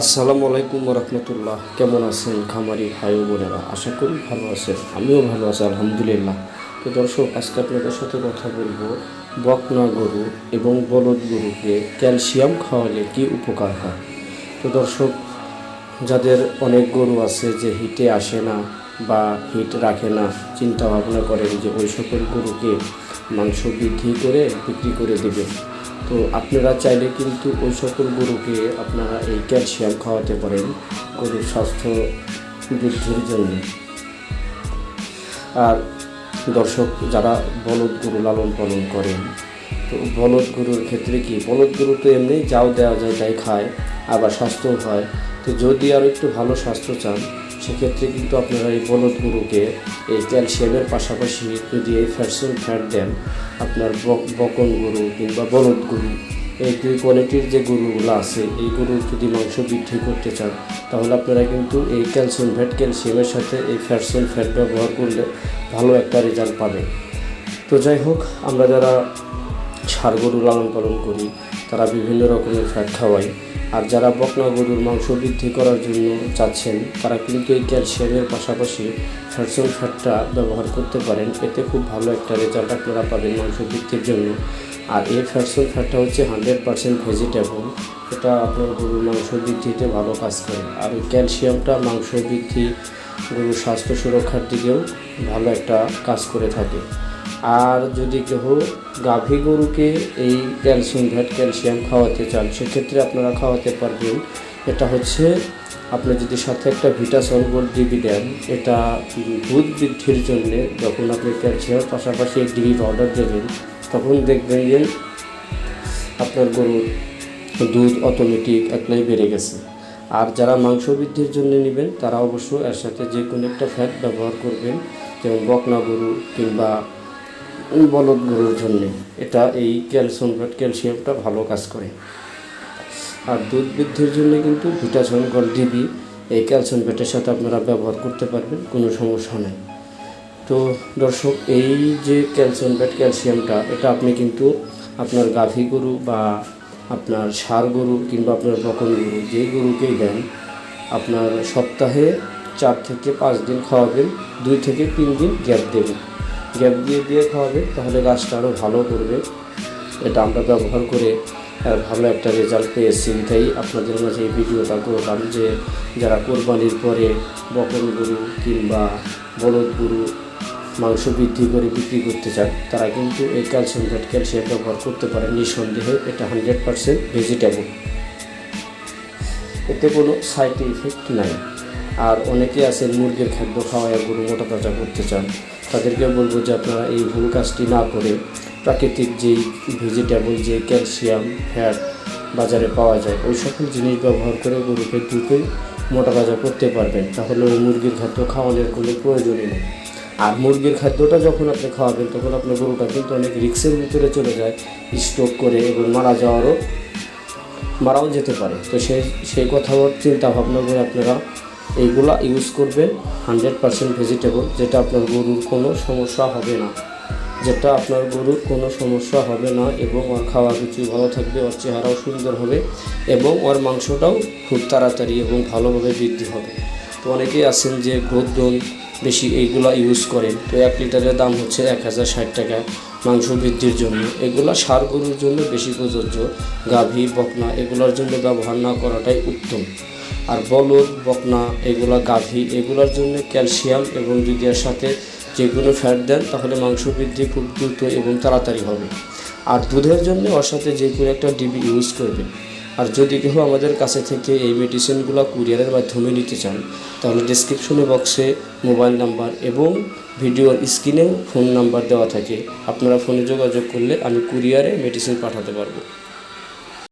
আসসালামু আলাইকুম রহমতুল্লাহ কেমন আছেন খামারি ভাই বোনেরা? আশা করি ভালো আছেন, আমিও ভালো আছি, আলহামদুলিল্লাহ। তো দর্শক, আজকে আপনাদের সাথে কথা বলব বকনা গরু এবং বলদ গরুকে ক্যালসিয়াম খাওয়ালে কি উপকার হয়? তো দর্শক, যাদের অনেক গরু আছে যে হিটে আসে না বা হিট রাখে না, চিন্তা ভাবনা করেন যে ওই সকল গরুকে মাংস বৃদ্ধি করে বিক্রি করে দেবেন। তো আপনারা চাইলে কিন্তু ওই সকল গরুকে আপনারা এই ক্যালসিয়াম খাওয়াতে পারেন গরুর স্বাস্থ্য বৃদ্ধির জন্য। আর দর্শক, যারা বলদ গরু লালন পালন করেন, তো বলদ গরুর ক্ষেত্রে কি, বলদ গরু তো এমনি যাও দেওয়া যায়, তাই খায়, আবার স্বাস্থ্য হয়। তো যদি আরও একটু ভালো স্বাস্থ্য চান সেক্ষেত্রে কিন্তু আপনারা এই বলদ গরুকে এই ক্যালসিয়ামের পাশাপাশি যদি এই ফ্যাটসুল ফ্যাট দেন। আপনার বক- বকন গরু কিংবা বলদ গরু, এই দুই কোয়ালিটির যে গরুগুলো আছে, এই গরুর যদি মাংস বৃদ্ধি করতে চান, তাহলে আপনারা কিন্তু এই ক্যালসিয়াম ফ্যাট, ক্যালসিয়ামের সাথে এই ফ্যাটসুল ফ্যাট ব্যবহার করলে ভালো একটা রেজাল্ট পাবে। তো যাই হোক, আমরা যারা ষাড় গরু লালন পালন করি তারা বিভিন্ন রকমের ফ্যাট খাওয়াই আর যারা বকনা গরুর মাংস বৃদ্ধি করার জন্য চাচ্ছেন তারা কিন্তু এই ক্যালসিয়ামের পাশাপাশি ফ্যাটসল ফ্যাটটা ব্যবহার করতে পারেন। এতে খুব ভালো একটা রেজাল্ট আপনারা পাবেন মাংস বৃদ্ধির জন্য। আর এই ফ্যাটসল ফ্যাটটা হচ্ছে হান্ড্রেড পার্সেন্ট ভেজিটেবল এটা আপনার গরুর মাংস বৃদ্ধিতে ভালো কাজ করে। আর ওই ক্যালসিয়ামটা মাংস বৃদ্ধি গরুর স্বাস্থ্য সুরক্ষার দিকেও ভালো একটা কাজ করে থাকে। আর যদি কেউ গাভী গরুকে এই ক্যালসিয়াম ভ্যাট ক্যালসিয়াম খাওয়াতে চান, সেক্ষেত্রে আপনারা খাওয়াতে পারবেন। এটা হচ্ছে, আপনি যদি সাথে একটা ভিটাসল গোল্ড ডিবি দেন, এটা দুধ বৃদ্ধির জন্যে যখন আপনি ক্যালসিয়ামের পাশাপাশি ডিবি পাউডার দেবেন, তখন দেখবেন যে আপনার গরুর দুধ অটোমেটিক একলাই বেড়ে গেছে। আর যারা মাংস বৃদ্ধির জন্য নেবেন, তারা অবশ্য এর সাথে যে কোনো একটা ফ্যাট ব্যবহার করবেন, যেমন বকনা গরু কিংবা বলদ গরুর জন্যে। এটা এই ক্যালসিয়াম ক্যালসিয়ামটা ভালো কাজ করে। আর দুধ বৃদ্ধির জন্য কিন্তু ভিটাসন গল ডিবি এই ক্যালসিয়াম ফ্যাটের সাথে আপনারা ব্যবহার করতে পারবেন, কোনো সমস্যা নেই। তো দর্শক, এই যে ক্যালসিয়াম ফ্যাট ক্যালসিয়ামটা, এটা আপনি কিন্তু আপনার গাভী গরু বা আপনার ষাঁড় গরু কিংবা আপনার বকন গরু যেই গরুকেই দেন, আপনার সপ্তাহে চার থেকে পাঁচ দিন খাওয়াবেন, দুই থেকে তিন দিন গ্যাপ দেবেন। গ্যাপ দিয়ে দিয়ে খাওয়াবে, তাহলে গাছটা আরও ভালো করবে। এটা আমরা ব্যবহার করে ভালো একটা রেজাল্ট পেয়েছি। তাই আপনাদের মাঝে এই ভিডিওটা করলাম যে, যারা কোরবানির পরে বকন গরু কিংবা বলদ গরু মাংস বৃদ্ধি করে বিক্রি করতে চান, তারা কিন্তু এই ক্যালসিয়াম ফ্যাট ক্যালসিয়াম ব্যবহার করতে পারেন নিঃসন্দেহে। এটা হান্ড্রেড পারসেন্ট ভেজিটেবল এতে কোনো সাইড ইফেক্ট নাই। আর অনেকে আছেন মুরগির খাদ্য খাওয়ায় গরু মোটা তাজা করতে চান। তাদেরকে বলব যে আপনারা এই ভুল কাজটি না করে প্রাকৃতিক যেই ভেজিটেবল যে ক্যালসিয়াম ফ্যাট বাজারে পাওয়া যায়, ওই সকল জিনিস ব্যবহার করে গরুকে দ্রুতই মোটা তাজা করতে পারবেন। তাহলে ওই মুরগির খাদ্য খাওয়ানোর কোনো প্রয়োজনই নেই। আর মুরগির খাদ্যটা যখন আপনি খাওয়াবেন, তখন আপনার গরুটা কিন্তু অনেক রিক্সের ভিতরে চলে যায় স্ট্রোক করে এবং মারা যাওয়ারও, মারাও যেতে পারে। তো সেই সেই কথা চিন্তা ভাবনা করে আপনারা এইগুলা ইউজ করবেন হান্ড্রেড পারসেন্ট ভেজিটেবল যেটা আপনার গরুর কোনো সমস্যা হবে না। যেটা আপনার গরুর কোনো সমস্যা হবে না এবং ওর খাওয়া রুচি ভালো থাকবে, ওর চেহারাও সুন্দর হবে এবং ওর মাংসটাও খুব তাড়াতাড়ি এবং ভালোভাবে বৃদ্ধি হবে। তো অনেকেই আছেন যে গ্রোথ ডোন বেশি এইগুলা ইউজ করেন। তো এক লিটারের দাম হচ্ছে এক হাজার ষাট টাকা মাংস বৃদ্ধির জন্য। এগুলা সার গরুর জন্য বেশি প্রযোজ্য। গাভী, বকনা এগুলোর জন্য ব্যবহার না করাটাই উত্তম। আর বলদ, বকনা, এগুলা গাভী, এগুলোর জন্য ক্যালসিয়াম এবং যদি এর সাথে যেগুলো ফ্যাট দেন, তাহলে মাংস বৃদ্ধি খুব দ্রুত এবং তাড়াতাড়ি হবে। আর দুধের জন্য ওর সাথে যে কোনো একটা ডিবি ইউজ করবেন। আর যদি কেউ আমাদের কাছে থেকে এই মেডিসিনগুলো কুরিয়ারের মাধ্যমে নিতে চান, তাহলে ডিসক্রিপশনে বক্সে মোবাইল নাম্বার এবং ভিডিওর স্ক্রিনেও ফোন নাম্বার দেওয়া থাকে। আপনারা ফোনে যোগাযোগ করলে আমি কুরিয়ারে মেডিসিন পাঠাতে পারব।